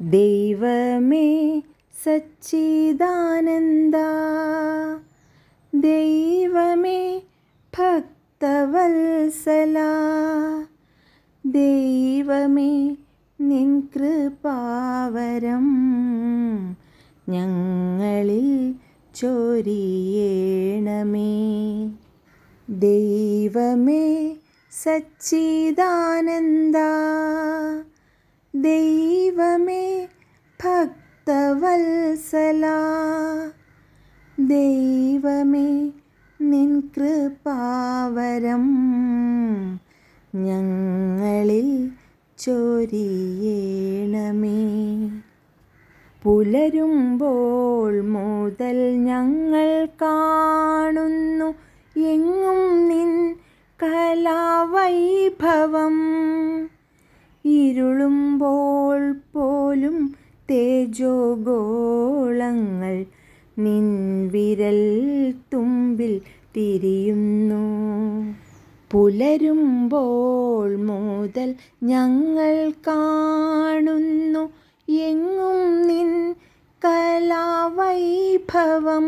ദൈവമേ സച്ചിദാനന്ദ ദൈവമേ ഭക്തവത്സല ദൈവമേ നിൻ കൃപാവരം ഞങ്ങളിൽ ചൊരിയേണമേ. ദൈവമേ സച്ചിദാനന്ദ ദൈവമേ ഭക്തവത്സല. ദൈവമേ നിൻ കൃപാവരം ഞങ്ങളിൽ ചൊരിയേണമേ. പുലരുമ്പോൾ മുതൽ ഞങ്ങൾ കാണുന്നു എങ്ങും നിൻ കലാവൈഭവം ഇരുളുമ്പോൾ പോലും തേജോഗോളങ്ങൾ നിൻ വിരൽ തുമ്പിൽ തിരിയുന്നു. പുലരുമ്പോൾ മുതൽ ഞങ്ങൾ കാണുന്നു. എങ്ങും നിൻ കലാവൈഭവം.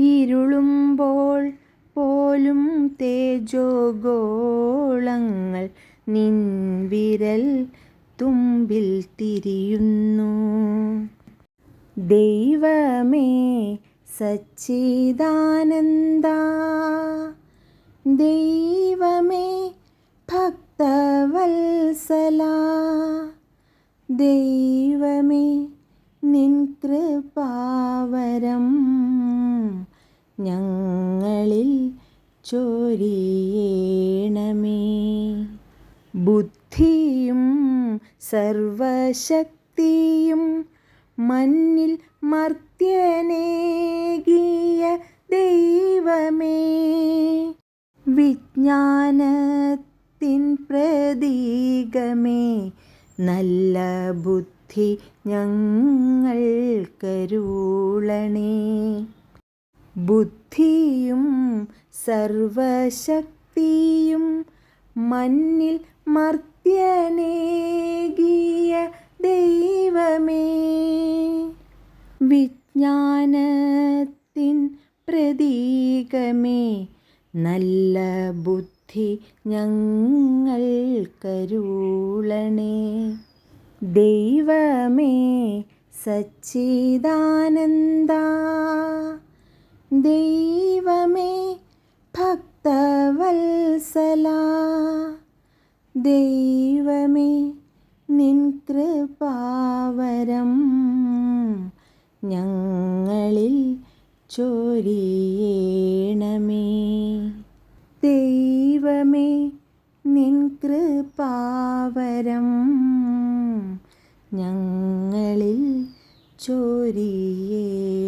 ഇരുളുമ്പോൾ പോലും തേജോഗോളങ്ങൾ നിൻ വിരൽ തുമ്പിൽ തിരിയുന്നു. ദൈവമേ സച്ചിദാനന്ദ ദൈവമേ ഭക്തവത്സല ദൈവമേ നിൻ കൃപാവരം ഞങ്ങളിൽ ചൊരിയേണമേ. ബുദ്ധിയും സർവശക്തിയും മണ്ണിൽ മർത്യനേകിയ ദൈവമേ. വിജ്ഞാനത്തിൻ പ്രതീകമേ. നല്ല ബുദ്ധി ഞങ്ങൾ കരുളണേ. ബുദ്ധിയും സർവശക്തിയും മണ്ണിൽ മർത്യനേകിയ ദൈവമേ. വിജ്ഞാനത്തിൻ പ്രതീകമേ. നല്ല ബുദ്ധി ഞങ്ങൾ കരുളണേ. ദൈവമേ സച്ചിദാനന്ദ. ദൈവമേ ഭക്തവത്സല. ദൈവമേ നിൻ കൃപാവരം ഞങ്ങളിൽ ചൊരിയേണമേ. ദൈവമേ നിൻ കൃപാവരം ഞങ്ങളിൽ ചൊരിയേ